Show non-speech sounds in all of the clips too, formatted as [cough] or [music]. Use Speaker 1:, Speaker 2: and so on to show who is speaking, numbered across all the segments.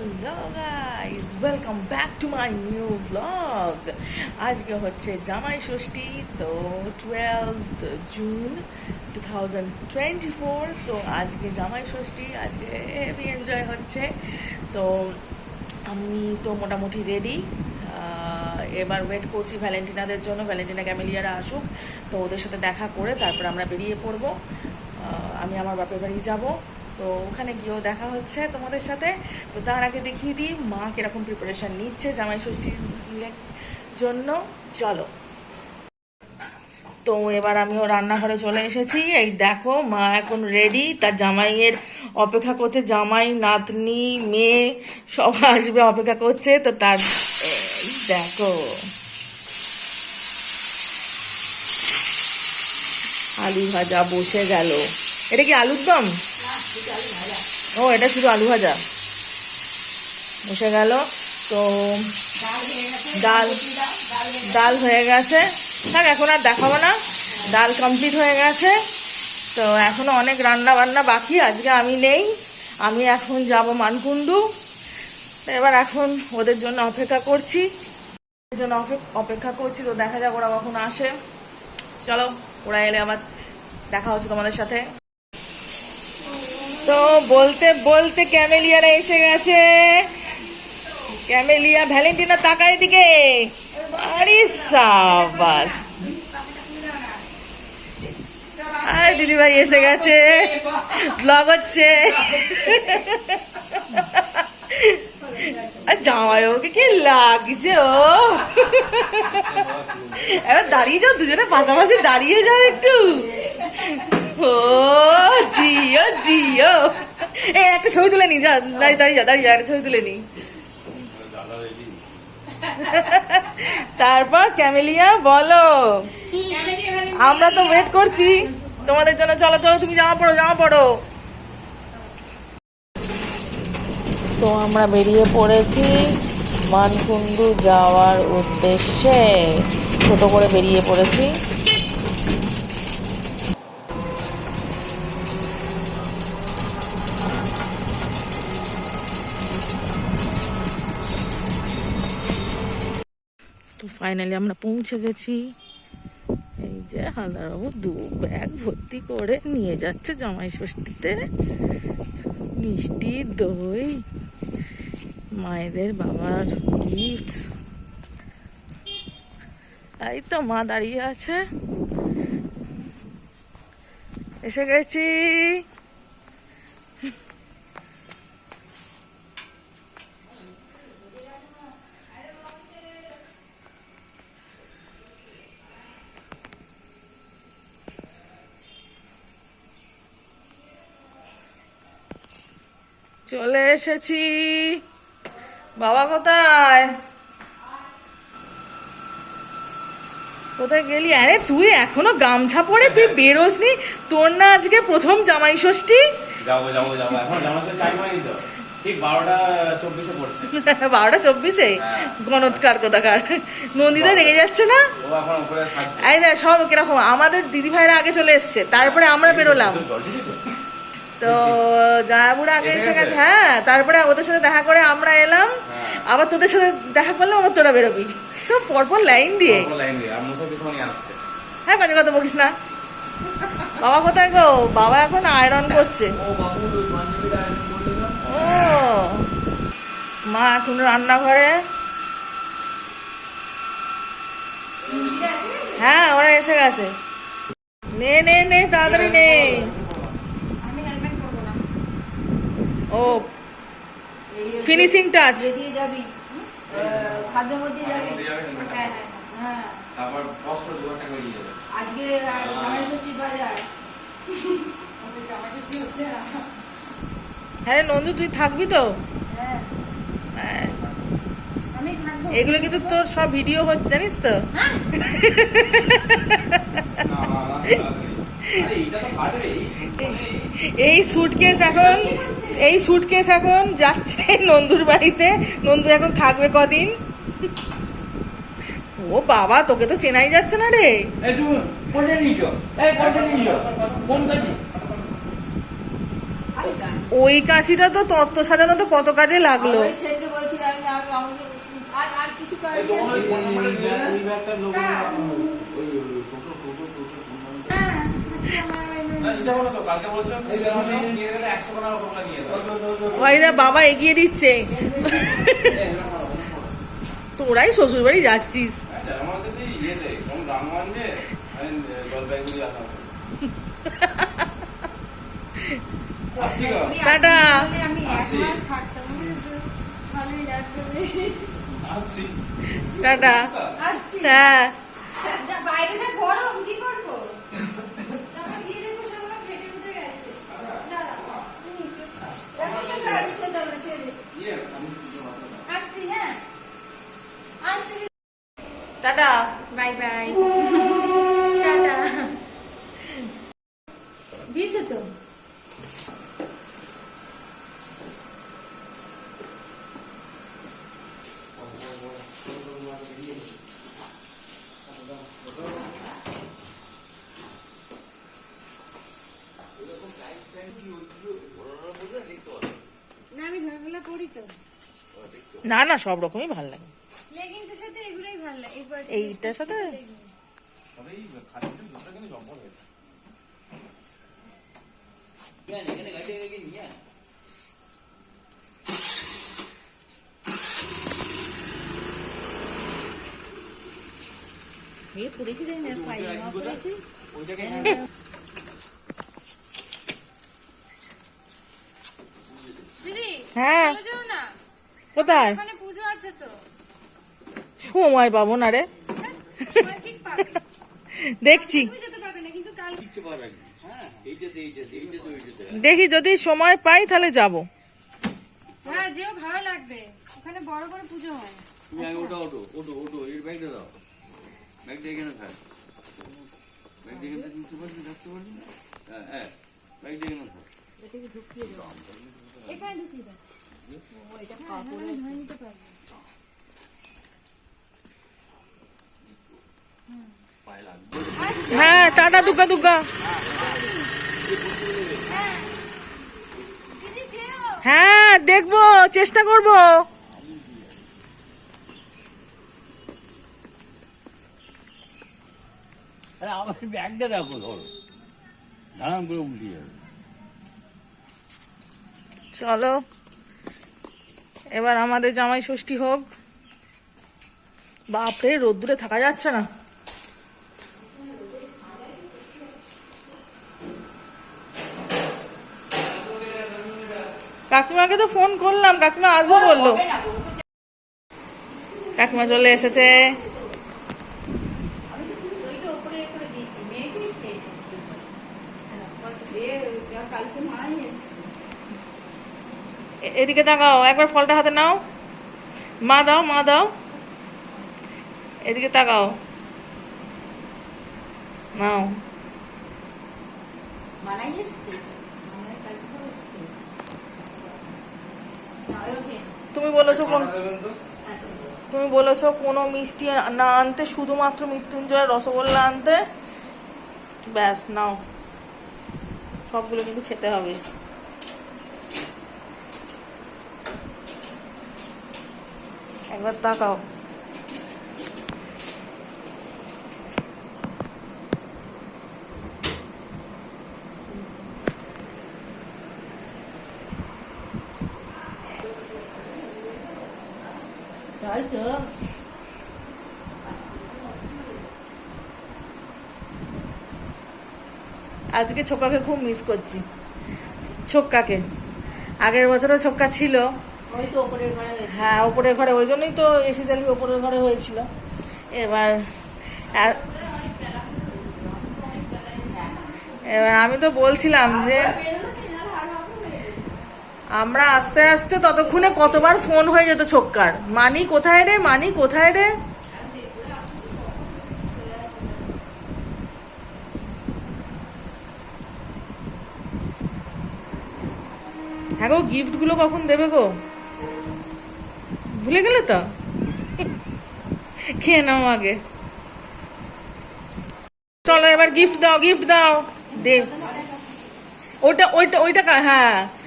Speaker 1: Hello guys welcome back to my new blog আজকে হচ্ছে জামাই ষষ্ঠী, তো twelve June two thousand twenty four তো আজকে জামাই ষষ্ঠী, আজকে হেভি এনজয় হচ্ছে। তো আমি তো মোটামুটি রেডি এবার ওয়েট করছি ভ্যালেন্টিনাদের জন্য। ভ্যালেন্টিনা ক্যামেলিয়ারা আসুক, তো ওদের সাথে দেখা করে তারপর আমরা বেরিয়ে পড়ব। আমি আমার বাপের বাড়ি যাব। তো ওখানে গিয়েও দেখা হচ্ছে তোমাদের সাথে। তো তার আগে দেখিয়ে দিই, মা কীরকম প্রিপারেশন নিচ্ছে জামাই ষষ্ঠীর জন্য। চলো। তো এবার আমিও রান্নাঘরে চলে এসেছি। এই দেখো, মা এখন রেডি তার জামাইয়ের অপেক্ষা করছে। জামাই, নাতনি, মেয়ে সব আসবে অপেক্ষা করছে। তো তার দেখো। আলু ভাজা বসে গেল। এটা কি আলুর দম? ও, এটা শুধু আলু ভাজা। বসে গেল। তো ডাল ডাল হয়ে গেছে। থাক এখন আর দেখাবো না। ডাল কমপ্লিট হয়ে গেছে। তো এখনও অনেক রান্না বান্না বাকি, আজকে আমি নেই। আমি এখন যাব মানকুণ্ডু। এবার এখন ওদের জন্য অপেক্ষা করছি। ওদের জন্য অপে- অপেক্ষা করছি, তো দেখা যাক ওরা কখন আসে। চলো, ওরা এলে আবার দেখা হচ্ছে তোমাদের সাথে। তো বলতে বলতে ক্যামেলিয়ারা এসে গেছে। ক্যামেলিয়া ভ্যালেন্টিনা তাকাই দিকে আরে সাবাস। আয় দিদি ভাই এসে গেছে। ব্লগ হচ্ছে। আর জামাই ওকে কি লাগছে ও? এবার দাঁড়িয়ে যাও, দুজনে পাশাপাশি দাঁড়িয়ে যাও একটু। ও, জিও জিও। এই, একটা ছবি তুলে নি, যা, দাঁড়িয়ে দাঁড়িয়ে যা একটা ছবি তুলে নি। তারপর ক্যামেলিয়া, বলো। আমরা তো ওয়েট করছি। তোমাদের জন্য, চলো চলো, তুমি জামা পড়ো জামা পড়ো। তো আমরা বেরিয়ে পড়েছি মানকুণ্ডু যাওয়ার উদ্দেশ্যে। ছোট করে বেরিয়ে পড়েছি। তো ফাইনালি আমরা পৌঁছে গেছি। এই যে হালদারবাবু দু ব্যাগ ভর্তি করে নিয়ে যাচ্ছে জামাই ষষ্ঠীতে। মিষ্টি, দই, মায়েদের বাবার গিফট এই তো মা দাঁড়িয়ে আছে। এসে গেছি। চলে এসেছি। বাবা কোথায়? কোথায় গেলি? আরে তুই এখনও গামছা পরে তুই বেরোসনি? তোর না আজকে প্রথম জামাই ষষ্ঠী?
Speaker 2: যাব যাব যাব। এখন সাথে টাইম হয়নি তো। ঠিক বারোটা চব্বিশে পড়ছে। [laughs]
Speaker 1: বারোটা চব্বিশে?
Speaker 2: হ্যাঁ।
Speaker 1: গণৎকার কোথাকার নন্দিতা রেগে যাচ্ছে না? এই দেখ সব কীরকম। আমাদের দিদি ভাইরা আগে চলে এসছে তারপরে আমরা বেরোলাম।
Speaker 2: তো
Speaker 1: জায়াবুড়া আগে
Speaker 2: এসে গেছে?
Speaker 1: হ্যাঁ তারপরে ওদের সাথে দেখা করে আমরা এলাম
Speaker 2: হ্যাঁ।
Speaker 1: আবার তোদের সাথে দেখা করলাম আবার তোরা বেরোবি। সব পরপর লাইন দিয়ে। হ্যাঁ বাজে কথা বলিস না। বাবা কোথায় গো? বাবা এখন আয়রন করছে।
Speaker 2: ও
Speaker 1: মা এখন রান্নাঘরে। হ্যাঁ ওরা এসে গেছে। নে নে নে তাড়াতাড়ি নে। ও ফিনিশিং টাচ
Speaker 3: দিয়ে যাবি খাদ্য মধ্যে যাবি। হ্যাঁ
Speaker 2: তারপর কষ্ট দু টাকা নিয়ে যাবে
Speaker 3: আজকে জামাই বাজার
Speaker 1: হ্যাঁ রে, নন্দু তুই থাকবি তো
Speaker 3: হ্যাঁ
Speaker 1: হ্যাঁ এগুলো কিন্তু তোর সব ভিডিও হচ্ছে জানিস তো
Speaker 2: না না না, আরে এইটা তো
Speaker 1: এই সুটকেস এখন এই সুটকেস এখন যাচ্ছে নন্দুর বাড়িতে। নন্দু এখন থাকবে কদিন? ও বাবা তোকে তো চেনাই যাচ্ছে না রে। ওই কাঁচিটা তো তত্ত্ব সাজানো তো কত কাজে লাগল।
Speaker 3: আর আর কিছু
Speaker 2: এই
Speaker 3: করেনি
Speaker 2: তখন ওই ফোন নাম্বারটা দিয়ে দেন।
Speaker 4: ওই ব্যাগটার লোগো
Speaker 3: হ্যাঁ।
Speaker 4: ওই ওই টোটো টোটো টোটো ফোন নাম্বার
Speaker 3: হ্যাঁ, আজকে আমার ওই-
Speaker 2: না, হিসাব হলো তো, কালকে বলছো, এই দেখো, নিয়ে গেলে 100 টাকা রসগোল্লা নিয়ে দাও।
Speaker 1: ওই দা বাবা এগিয়ে দিচ্ছে। তোরাই শ্বশুর বাড়ি যাচ্ছিস
Speaker 2: হ্যাঁ, যারা মনে হচ্ছে সেই ইয়েতে, কোন রামগঞ্জে, আমি, এ, জলপাইগুড়ি আসলাম। আসছি গো।
Speaker 1: টাটা।
Speaker 3: আমি এক
Speaker 2: আসি।
Speaker 3: মাস থাকতাম ভালোই লাগবে
Speaker 2: আসছি।
Speaker 1: টাটা
Speaker 3: আসছি
Speaker 1: হ্যাঁ
Speaker 3: যা বাইরে যা গরম কি করব তারপর গিয়ে দেখো সব ফেটে উঠে গেছে দাঁড়া, তুমি একটু-
Speaker 2: ইয়ে, আমি শুনতে পারলাম না।
Speaker 3: আসছি হ্যাঁ আসছি
Speaker 1: টাটা।
Speaker 3: Bye bye. টাটা। দিয়েছে তো? না আমি ধরগুলা পড়ি তো।
Speaker 1: না না সব রকমই ভালো লাগে।
Speaker 2: ওইটাকে
Speaker 3: দিদি
Speaker 1: হ্যাঁ। কোথায়?
Speaker 3: ওখানে পুজো আছে তো।
Speaker 1: সময় পাবো না রে। দেখছি।
Speaker 3: তুমি যেতে পারবে না কিন্তু কাল
Speaker 1: দেখি যদি সময় পাই তাহলে যাব।
Speaker 3: হ্যাঁ যেও ভালো লাগবে। ওখানে বড় বড় পুজো হয়।
Speaker 4: তুমি আগে ওটা ওটো ওটো ওটো এর ব্যাগটা দাও। ব্যাগটা এখানে থাক। ব্যাগটা এখানে থাকতে পারবি থাকতে পারবি হ্যাঁ হ্যাঁ ব্যাগটা এখানে থাক।
Speaker 3: এখানে ঢুকিয়ে দাও। আমি ধরে নিতে পারব।
Speaker 4: পায়ে লাগবে
Speaker 3: আসছি
Speaker 1: হ্যাঁ টাটা দুগা দুগা
Speaker 3: হ্যাঁ
Speaker 1: দেখব চেষ্টা করব।
Speaker 4: আরে আমার ব্যাগটা দেখো ধরো। দাঁড়ান করে উল্টিয়ে
Speaker 1: চলো এবার আমাদের জামাই ষষ্ঠী হোক। বাপরে রোদ্দুরে থাকা যাচ্ছে না। কাকিমাকে তো ফোন করলাম, কাকিমা আসব বলল। কাকিমা চলে এসেছে। এদিকে তাকাও, একবার ফলটা হাতে নাও। মা দাও মা দাও। এদিকে তাকাও। নাও।
Speaker 3: মানাই এসছে মানাই কালকে সব এসছে না, ওকে।
Speaker 1: তুমি বলেছ কোন। তুমি বলেছ কোনো মিষ্টি না আনতে, শুধুমাত্র মৃত্যুঞ্জয় রসগোল্লা আনতে? ব্যাস, নাও। সবগুলো কিন্তু খেতে হবে। একবার তাকাও।
Speaker 3: তাই তো
Speaker 1: আজকে ছোকাকে খুব মিস করছি। ছোক্কাকে আগের বছরও ছোক্কা ছিল।
Speaker 3: ওই তো ওপরে ঘরে হয়েছে
Speaker 1: হ্যাঁ ওপরের ঘরে। ওই জন্যই তো এসি চালি ওপরের ঘরে হয়েছিল। এবার আর- এবার আমি তো বলছিলাম যে আমরা আস্তে আস্তে ততক্ষণে কতবার ফোন হয়ে যেত ছোক্কার। মানি কোথায় রে? মানি কোথায় রে? হ্যাঁ গো গিফটগুলো কখন দেবে গো? ভুলে গেলে তো? খেয়ে নাও আগে। চলো এবার গিফট দাও গিফট দাও। দে। ওটা, ওইটা ওইটা হ্যাঁ।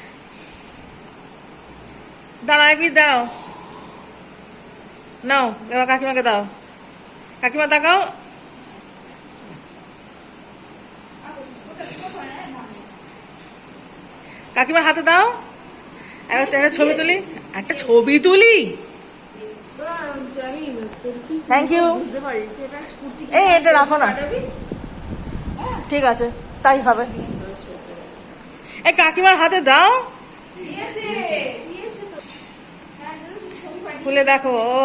Speaker 1: দাঁড়াও এক মিনিট দাও। নাও, এবার কাকিমাকে দাও। কাকিমা, তাকাও। কাকিমার হাতে দাও। একটা একটা ছবি তুলি। একটা ছবি তুলি। থ্যাংক ইউ এই, এটা রাখো না। ঠিক আছে, তাই হবে। এই, কাকিমার হাতে দাও
Speaker 3: দিয়েছে দিয়েছে তো হ্যাঁ দাদা, তুমি ছবি পাঠিয়ে
Speaker 1: খুলে দেখো ও।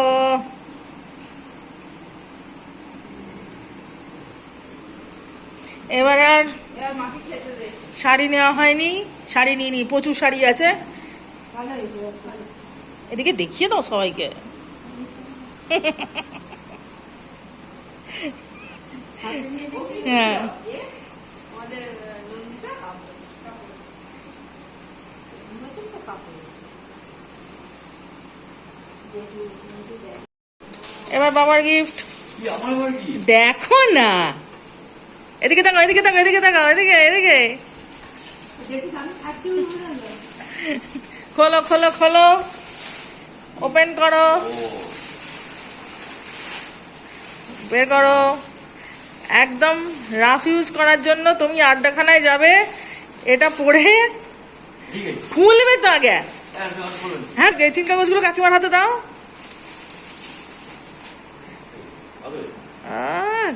Speaker 1: এবারে আর শাড়ি নেওয়া হয়নি শাড়ি নিয়ে নি প্রচুর শাড়ি আছে। এদিকে দেখিয়ে দাও সবাইকে। হ্যাঁ
Speaker 3: এ, আমাদের আহ, নন্দিতা কাপড় কাপড় নির্বাচন তো কাপড় যেহেতু নিজে দেয়
Speaker 1: এবার বাবার গিফট দেখো না। এদিকে তাকাও এদিকে তাকাও এদিকে তাকাও এদিকে এদিকে। খোলো খোলো খোলো। ওপেন করো। বের করো। একদম রাফ ইউজ করার জন্য তুমি আড্ডাখানায় যাবে। এটা পড়ে খুলবে তো আগে।
Speaker 4: হ্যাঁ
Speaker 1: হ্যাঁ গেছিন কাগজগুলো কাকিমার হাতে দাও?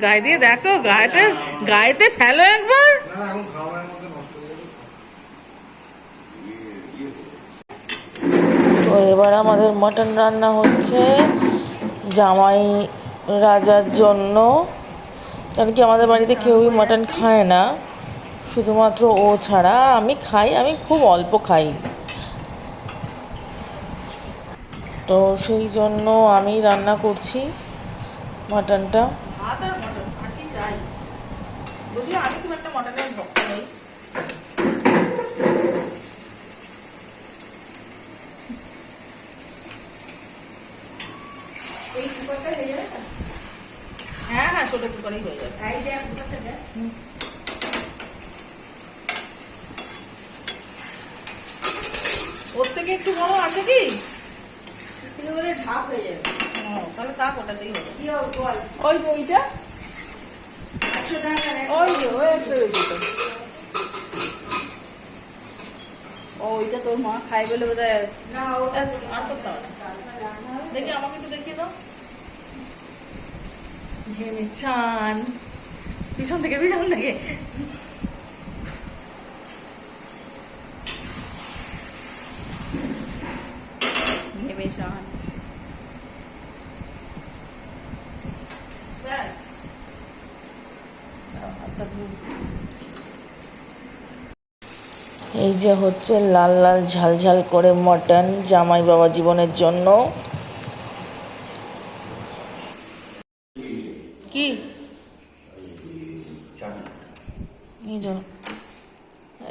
Speaker 1: গায়ে দিয়ে দেখো গায়েতে গায়েতে ফেলো একবার। তো এবার আমাদের মটন রান্না হচ্ছে জামাই রাজার জন্য। কারণ কি আমাদের বাড়িতে কেউই মটন খায় না শুধুমাত্র ও ছাড়া। আমি খাই আমি খুব অল্প খাই। তো সেই জন্য আমি রান্না করছি মটনটা।
Speaker 3: হয়ে
Speaker 1: হ্যাঁ হ্যাঁ ছোটো কুকারেই হয়ে যাবে। ওর থেকে একটু বড় আছে কি?
Speaker 3: কিন্তু ঢাক হয়ে যাবে।
Speaker 1: তাহলে তাক ওটাতেই হবে?
Speaker 3: কি হবে বল?
Speaker 1: ওই যে ওইটা
Speaker 3: আচ্ছা দাঁড়া
Speaker 1: ওই যে ওই একটা রয়েছে
Speaker 3: ও ওইটা তোর মা খাই বলে বোধ হয় না ও
Speaker 1: আর করতে হবে দেখি আমাকে একটু দেখিয়ে দাও। ঘেমে চান। পিছন থেকে পিছন থেকে।
Speaker 3: ভেবে চান
Speaker 1: ব্যাস দাও, হাতটা ধুই। এই যে হচ্ছে লাল লাল ঝাল ঝাল করে মটন জামাই বাবা জীবনের জন্য। কি? এই যো।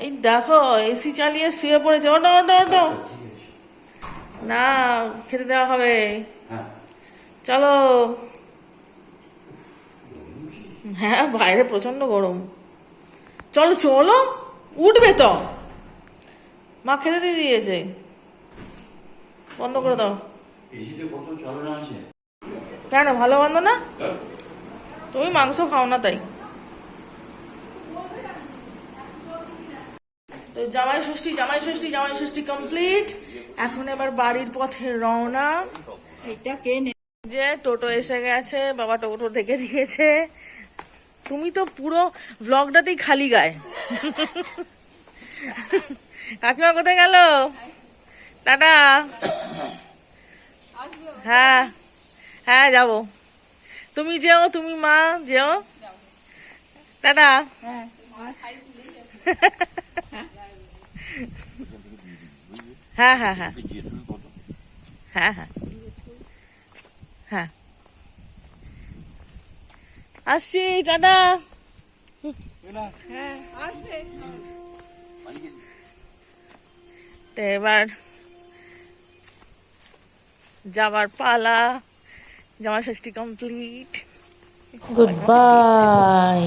Speaker 1: এই দেখো এসি চালিয়ে শুয়ে পড়েছে ওটো ওটো ওটো না। খেতে দেওয়া হবে। চলো। হ্যাঁ বাইরে প্রচণ্ড গরম। চলো চলো। উঠবে তো। মা খেতে দিয়ে দিয়েছে। বন্ধ করে দাও।
Speaker 4: এসিতে কত চালনা আছে?
Speaker 1: কেন ভালো বন্ধ না? তুমি মাংস খাও না তাই। তো জামাই ষষ্ঠী জামাই ষষ্ঠী জামাই ষষ্ঠী কমপ্লিট এখন এবার বাড়ির পথে রওনা।
Speaker 3: এটা কে নে
Speaker 1: যে টোটো এসে গেছে বাবা টোটো দেখে দিয়েছে। তুমি তো পুরো ব্লগটাতেই খালি গায়ে। কাকিমা কোথায় গেল? টাটা। হ্যাঁ হ্যাঁ যাব। তুমি যেও তুমি মা যেও। টাটা।
Speaker 3: হ্যাঁ
Speaker 1: হ্যাঁ হ্যাঁ। হ্যাঁ হ্যাঁ। হ্যাঁ। হ্যাঁ আসছি টাটা তো এবার যাবার পালা জামা ষষ্ঠী কমপ্লিট গুড বাই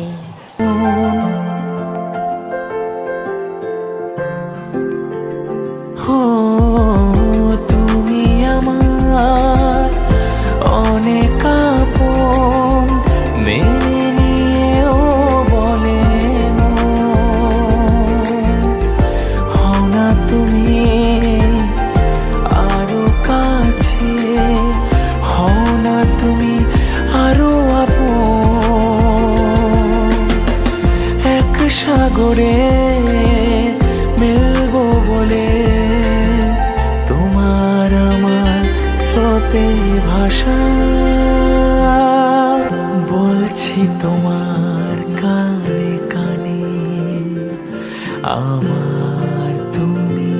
Speaker 5: বলছি তোমার কানে কানে। আমার তুমি।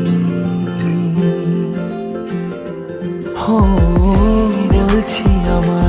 Speaker 5: হো বলছি আমার